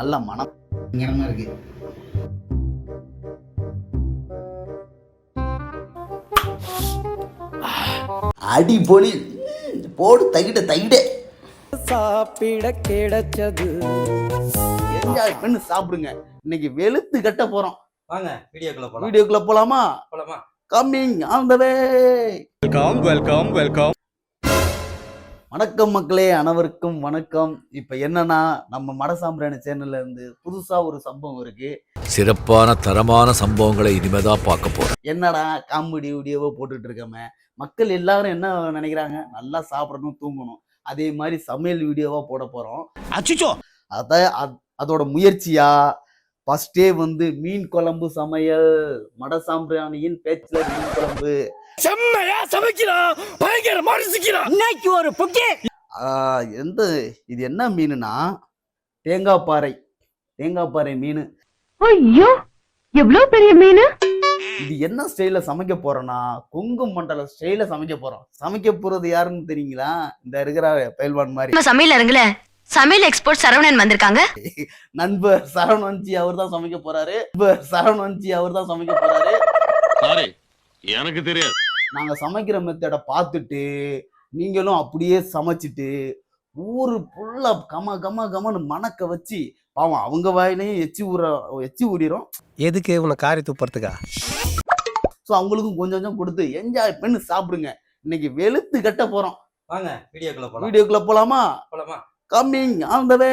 நல்ல மனம் இருக்கு. அடிபொலி போடு தகிட தகிட. சாப்பிட கிடைச்சது. என்ஜாய் பண்ணி சாப்பிடுங்க. இன்னைக்கு வெளுத்து கட்ட போறோம். வாங்க வீடியோக்குள்ள போலாம். வீடியோக்குள்ள போலாமா? போலாமா? Coming on the way welcome welcome welcome வணக்கம் மக்களே அனைவருக்கும் வணக்கம். இப்ப என்னன்னா நம்ம மடசாம்பிராணி சேனல்ல இருந்து புதுசா ஒரு சம்பவம் இருக்கு. சிறப்பான தரமான சம்பவங்களை இனிமேதான் பார்க்க போறோம். என்னடா காமெடி வீடியோவோ போட்டுட்டு இருக்கோமே? மக்கள் எல்லாரும் என்ன நினைக்கிறாங்க? நல்லா சாப்பிடணும் தூங்கணும். அதே மாதிரி சமையல் வீடியோவா போட போறோம். அச்சுச்சோ! அத அத்- அதோட முயற்சியா? ஃபர்ஸ்டே வந்து மீன் குழம்பு சமையல் மடசாம்பிராணியின் பேச்சுலர் மீன் குழம்பு. செம்மையா சமைக்கிறான் பயங்கரமா ருசிக்கிறான் இன்னைக்கு ஒரு புக்கே? எந்த இது என்ன மீனுனா தேங்காய் பாறை. தேங்காய் பாறை மீன். ஐயோ எவ்வளவு பெரிய மீன்? இது என்ன ஸ்டைல சமைக்க போறோம்னா கொங்கு மண்டல ஸ்டைல சமைக்க போறோம். சமைக்க போறது யாருன்னு தெரியுங்களா? இந்த இருக்கிற பயில்வான் மாதிரி. நம்ம சமையல் அரங்குல சமையல் எக்ஸ்போர்ட் சரவணன் வந்திருக்காங்க. நண்பர் சரவணன்ஜி அவர் தான் சமைக்க போறாரு. நண்பர் சரவணன்ஜி அவர் தான் சமைக்க போறாரு. சாரி எனக்கு தெரியாது. நாங்க சமைக்கிற மெத்தடை பார்த்துட்டு நீங்களும் அப்படியே சமைச்சிட்டு ஊரு ஃபுல்லா கம கம கமன்னு மணக்க வச்சு பாவம் அவங்க வாயிலையும் எச்சி ஊற எச்சி ஊறிடும் எதுக்கு உன்னை காரி துப்புறதுக்கா? ஸோ அவங்களுக்கும் கொஞ்சம் கொஞ்சம் கொடுத்து என்ஜாய் பண்ணி சாப்பிடுங்க. இன்னைக்கு வெளுத்து கட்ட போறோம். வாங்க வீடியோக்குள்ள போலாம். வீடியோக்குள்ள போலாமா? போலாமா? கம்மிங் ஆன் த வே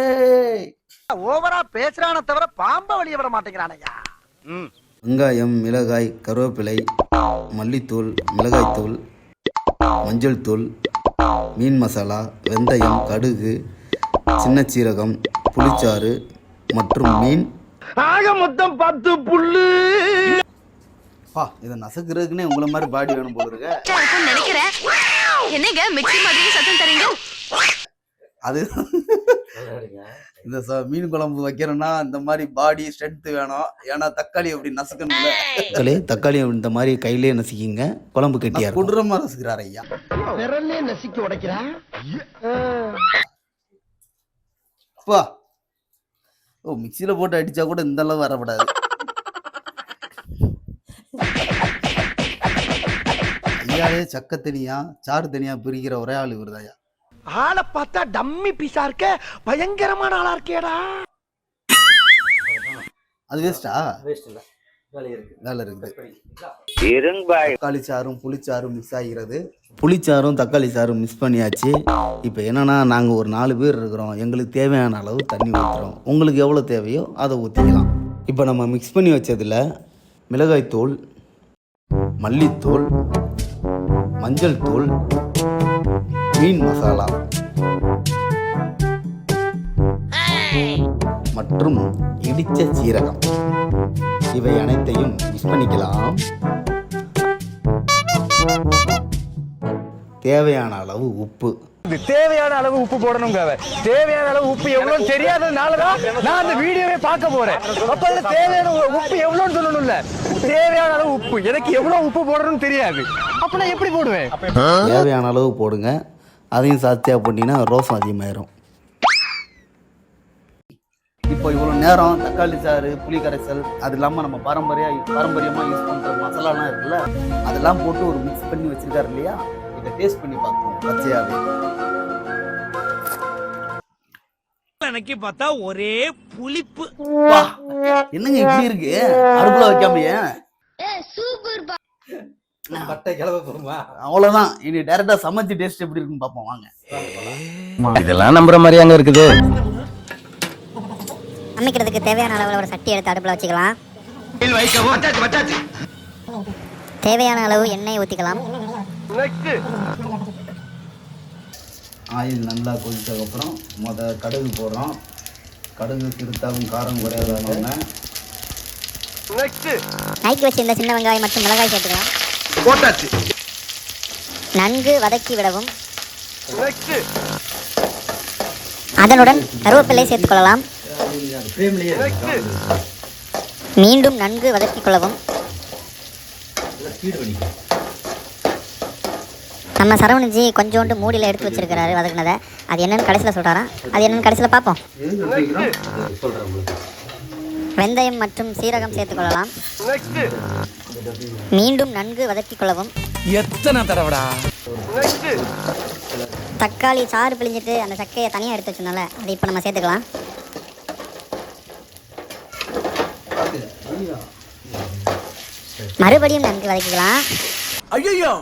ஓவரா பேசுறான தவிர பாம்ப வெளிய விட மாட்டேங்கிறானையா வெங்காயம் மிளகாய் கருவேப்பிலை மல்லித்தூள் மிளகாய்த்தூள் மஞ்சள் தூள் மீன் மசாலா வெந்தயம் கடுகு சின்ன சீரகம் புளிச்சாறு மற்றும் மீன். ஆக மொத்தம் பத்து புல்லு. பா இதை நசுக்கிறதுக்குன்னே உங்களை மாதிரி பாடி வேணும் போல இருக்க. நினைக்கிறேன். என்னங்க மிக்ஸி மாதிரி சத்தம் தரீங்க அது இந்த மீன் குழம்பு வைக்கிறோம்னா இந்த மாதிரி பாடி ஸ்ட்ரென்த் வேணும். ஏன்னா தக்காளி அப்படி நசுக்கணும்ல. தக்காளி தக்காளி இந்த மாதிரி கையிலே நசுக்கிங்க. குழம்பு கட்டியா குடுறமா நசுக்கிறார் ஐயா. விரல்லே நசுக்கி உடைக்கிறா? அப்பா. ஓ மிக்சியில போட்டு அடிச்சா கூட இந்த அளவு வரப்படாது ஐயாவே சக்க தனியா சாறு தனியா பிரிக்கிற ஒரே ஆள் இவருதாயா ஆளை பார்த்தா டம்மி பீஸா இருக்க பயங்கரமான ஆளா இருக்கேடா. அது வேஸ்டா வேஸ்ட் இல்ல. வேலை இருக்கு. வேலை இருக்குது. தக்காளி சாறும் புளிச்சாறும் மிக்ஸ் ஆகிறது. புளிச்சாறும் தக்காளி சாறும் மிக்ஸ் பண்ணியாச்சு. இப்போ என்னன்னா நாங்கள் ஒரு நாலு பேர் இருக்கிறோம். எங்களுக்கு தேவையான அளவு தண்ணி ஊற்றுறோம் உங்களுக்கு எவ்வளோ தேவையோ அதை ஊற்றிக்கலாம் இப்போ நம்ம மிக்ஸ் பண்ணி வச்சதில் மிளகாய்த்தூள் மல்லித்தூள் மஞ்சள் தூள் மீன் மசாலா மற்றும் இடித்த சீரகம். இவை அனைத்தையும் மிக்ஸ் பண்ணிக்கலாம். தேவையான அளவு உப்பு. தேவையான அளவு உப்பு போடணுங்க தேவையான அளவு உப்பு எவ்வளவு தெரியாததுனாலதான் நான் அந்த வீடியோவே பார்க்க போறேன். அப்ப தேவையான உப்பு எவ்வளவுன்னு சொல்லணும்ல. தேவையான அளவு உப்பு. எனக்கு எவ்வளவு உப்பு போடணும்னு தெரியாது. அப்ப நான் எப்படி போடுவேன்? தேவையான அளவு போடுங்க. அதையும் சாத்தியாக போட்டிங்கன்னா ரோசம் அதிகமாயிரும். இப்போ இவ்வளோ நேரம் தக்காளி சாறு புளி கரைசல் அது இல்லாமல் நம்ம பாரம்பரிய பாரம்பரியமாக யூஸ் பண்ணுற மசாலாலாம் இருக்குல்ல அதெல்லாம் போட்டு ஒரு மிக்ஸ் பண்ணி வச்சிருக்காரு இல்லையா? இதை டேஸ்ட் பண்ணி பார்ப்போம். பச்சையாவே. எனக்கு பார்த்தா ஒரே புளிப்பு. வா. என்னங்க இப்படி இருக்கு? அடுப்புல வைக்காம ஏன் பட்டை கிளம்ப போகுமா? அவ்வளோதான் இனி டேரெக்டாக சமைச்சு டேஸ்ட் எப்படி இருக்குன்னு பார்ப்போம். வாங்க. இதெல்லாம் நம்புற மாதிரியாங்க இருக்குது. சமைக்கிறதுக்கு தேவையான அளவில் ஒரு சட்டி எடுத்து அடுப்பில் வச்சுக்கலாம். தேவையான அளவு எண்ணெய் ஊற்றிக்கலாம் ஆயில் நல்லா கொதிச்சதுக்கப்புறம் முத கடுகு போடுறோம். கடுகு சிறுத்தாலும் காரம் குறையாதானோடனே நைக்கி. வச்சிருந்த சின்ன வெங்காயம் மற்றும் மிளகாய் சேர்த்துக்கலாம். போட்டாச்சு. நன்கு வதக்கி விடவும். அதனுடன் கருவேப்பிலை சேர்த்துக்கொள்ளலாம் மீண்டும் நன்கு வதக்கிக் கொள்ளவும். நம்ம சரவணஜி கொஞ்சோண்டு மூடியில் எடுத்து வச்சிருக்கிறாரு வதக்குனதை. அது என்னன்னு கடைசியில் சொல்கிறாராம் அது என்னன்னு கடைசியில் பார்ப்போம். வெந்தயம் மற்றும் சீரகம் சேர்த்துக்கொள்ளலாம் மீண்டும் நன்கு வதக்கிக் கொள்ளவும். எத்தனை தடவைடா? தக்காளி சாறு பிழிஞ்சிட்டு அந்த சக்கையை தனியாக எடுத்து வச்சிருந்தோம்ல அதை இப்போ நம்ம சேர்த்துக்கலாம். மறுபடியும் நன்கு வதக்கிக்கலாம். ஐயோ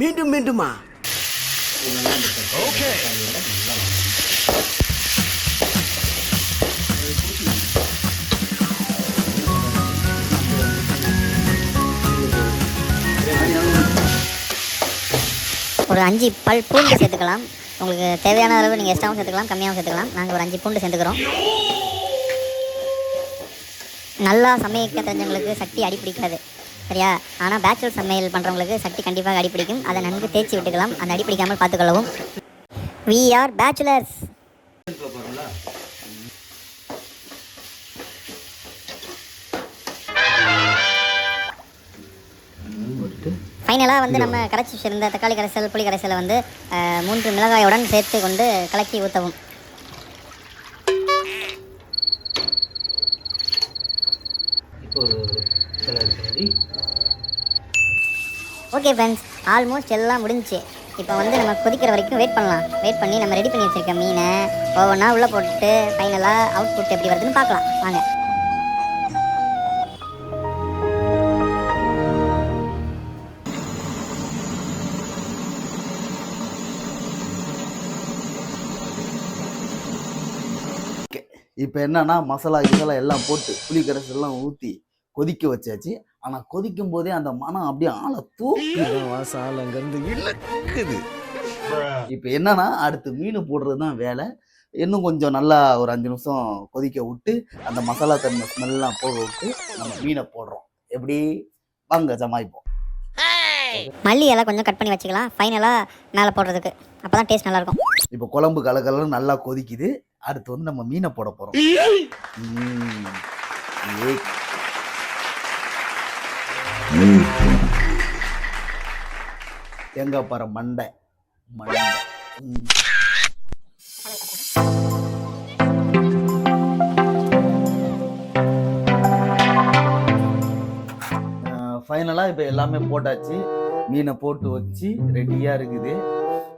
மீண்டும் மீண்டுமா? ஒரு அஞ்சு பல் பூண்டு சேர்த்துக்கலாம். உங்களுக்கு தேவையான அளவு நீங்கள் எக்ஸ்ட்ராவும் சேர்த்துக்கலாம் கம்மியாகவும் சேர்த்துக்கலாம். நாங்கள் ஒரு அஞ்சு பூண்டு சேர்த்துக்கிறோம். நல்லா சமைக்க தெரிஞ்சவங்களுக்கு சக்தி அடி பிடிக்காது. சரியா? ஆனால் பேச்சுலர் சமையல் பண்ணுறவங்களுக்கு சக்தி கண்டிப்பாக அடி பிடிக்கும். அதை நன்கு தேய்ச்சி விட்டுக்கலாம். அந்த அடி பிடிக்காமல் பார்த்துக்கொள்ளவும். வி ஆர் பேச்சுலர்ஸ் ஃபைனலாக வந்து நம்ம கரைச்சி வச்சிருந்த தக்காளி கரைசல் புளி கரைசலை வந்து மூன்று மிளகாயுடன் சேர்த்து கொண்டு கலக்கி ஊற்றவும் ஓகே ஃப்ரெண்ட்ஸ் ஆல்மோஸ்ட் எல்லாம் முடிஞ்சுச்சு. இப்போ வந்து நம்ம கொதிக்கிற வரைக்கும் வெயிட் பண்ணலாம். வெயிட் பண்ணி நம்ம ரெடி பண்ணி வச்சிருக்க மீனை ஒவ்வொன்றா உள்ளே போட்டுட்டு ஃபைனலாக அவுட்புட் எப்படி வருதுன்னு பார்க்கலாம். வாங்க. இப்போ என்னன்னா மசாலா கிசாலா எல்லாம் போட்டு புளி கரைசல்லாம் ஊற்றி கொதிக்க வச்சாச்சு. ஆனால் கொதிக்கும் போதே அந்த மனம் அப்படியே ஆளை தூக்கி வாசாலங்கிறது இழுக்குது. இப்போ என்னன்னா அடுத்து மீன் போடுறது தான் வேலை. இன்னும் கொஞ்சம் நல்லா ஒரு அஞ்சு நிமிஷம் கொதிக்க விட்டு அந்த மசாலா தன்மை ஸ்மெல்லாம் போக விட்டு நம்ம மீனை போடுறோம். எப்படி? வாங்க ஜமாய்ப்போம் மல்லி எல்லாம் கொஞ்சம் கட் பண்ணி வச்சுக்கலாம். ஃபைனலாக மேலே போடுறதுக்கு. அப்போ தான் டேஸ்ட் நல்லாயிருக்கும். இப்போ குழம்பு கலக்கலன்னு நல்லா கொதிக்குது. அடுத்து வந்து நம்ம மீனை போட போகிறோம் தேங்காய் பாறை மண்டை. மண்டை. ஃபைனலாக இப்போ எல்லாமே போட்டாச்சு. மீனை போட்டு வச்சு ரெடியாக இருக்குது.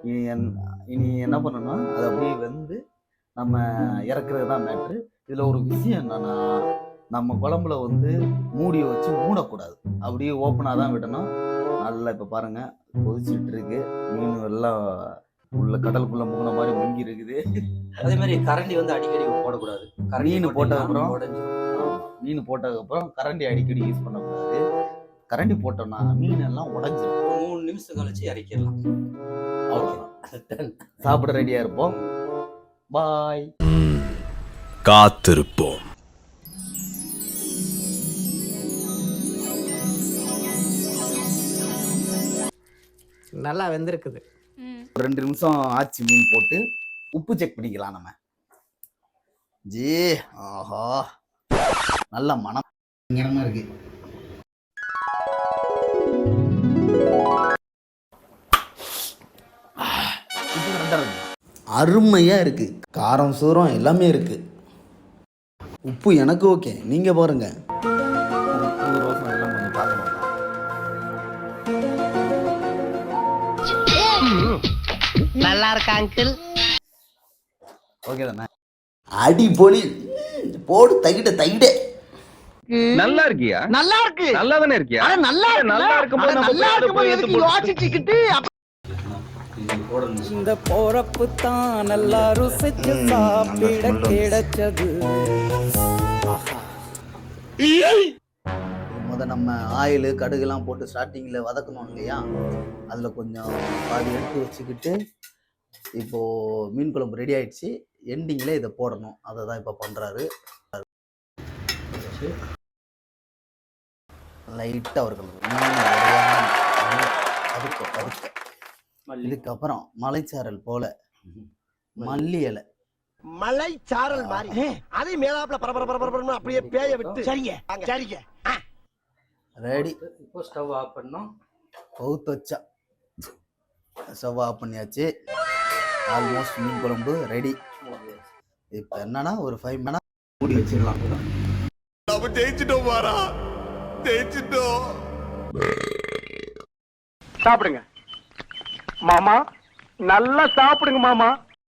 இனி என்- இனி என்ன பண்ணணும்னா அது அப்படியே வெந்து நம்ம இறக்குறது தான் மேட்ரு இதில் ஒரு விஷயம் என்னன்னா நம்ம குழம்புல வந்து மூடியை வச்சு மூடக்கூடாது. அப்படியே ஓப்பனாக தான் விடணும். நல்லா இப்போ பாருங்க கொதிச்சுட்டு இருக்கு. மீன் எல்லாம் உள்ள கடலுக்குள்ள முங்கின மாதிரி முங்கி இருக்குது. அதே மாதிரி கரண்டி வந்து அடிக்கடி போடக்கூடாது. மீன் போட்ட அப்புறம் உடஞ்சிரும். ஆமா. மீன் போட்டதுக்கப்புறம் கரண்டி அடிக்கடி யூஸ் பண்ணக்கூடாது. கரண்டி போட்டோம்னா மீன் எல்லாம் உடஞ்சிரும். ஒரு மூணு நிமிஷம் கழிச்சு இறக்கிடலாம். அவ்வளோதான் சாப்பிட ரெடியாக இருப்போம். பாய் காத்திருப்போம். நல்லா வெந்திருக்குது. ஒரு ரெண்டு நிமிஷம் ஆச்சு மீன் போட்டு. உப்பு செக் பண்ணிக்கலாம் நம்ம. ஜி ஆஹா. நல்ல மனம். இருக்கு. இருக்கு. அருமையா இருக்கு. காரம் சூரம் எல்லாமே இருக்கு. உப்பு எனக்கு ஓகே. நீங்க பாருங்க. உப்பு ரோசம் எல்லாம் கொஞ்சம் பார்க்க மாட்டோம் நல்லா இருக்கா அங்கிள் ஓகே தானே? போடு தகிட தகிட. நல்லா இருக்கியா? நல்லா இருக்கு. நல்லா தானே இருக்கியா? அட நல்லா நல்லா இருக்கும்போது நம்ம நல்லா யோசிச்சுக்கிட்டு போடணும் இந்த போறப்பு தான் நல்லா ருசிச்சு சாப்பிட கிடைச்சது. முத நம்ம ஆயில் கடுகுலாம் போட்டு ஸ்டார்டிங்கில் வதக்கணும் இல்லையா? அதில் கொஞ்சம் பாதி எடுத்து வச்சுக்கிட்டு இப்போது மீன் குழம்பு ரெடி ஆயிடுச்சு. எண்டிங்கில் இதை போடணும். அதை தான் இப்போ பண்ணுறாரு லைட்டாக வறுக்கணும் பதுக்க பதுக்க இதுக்கப்புறம் மலைச்சாரல் போல. மல்லி. இலை. மலை சாரல் மாதிரி அதே மேலாப்ல பரபர பரபரன்னு அப்படியே பேய விட்டு. சரிங்க சரிங்க. ரெடி. இப்போ ஸ்டவ் ஆஃப் பண்ணோம் கவுத்து வச்சா. ஸ்டவ் ஆஃப் பண்ணியாச்சு. ஆல்மோஸ்ட் மீன் குழம்பு ரெடி. இப்போ என்னன்னா ஒரு ஃபைவ் மினிட் மூடி வச்சிடலாம். நம்ம ஜெயிச்சிட்டோம் பாரா? ஜெயிச்சிட்டோம் சாப்பிடுங்க. மாமா நல்லா சாப்பிடுங்க மாமா.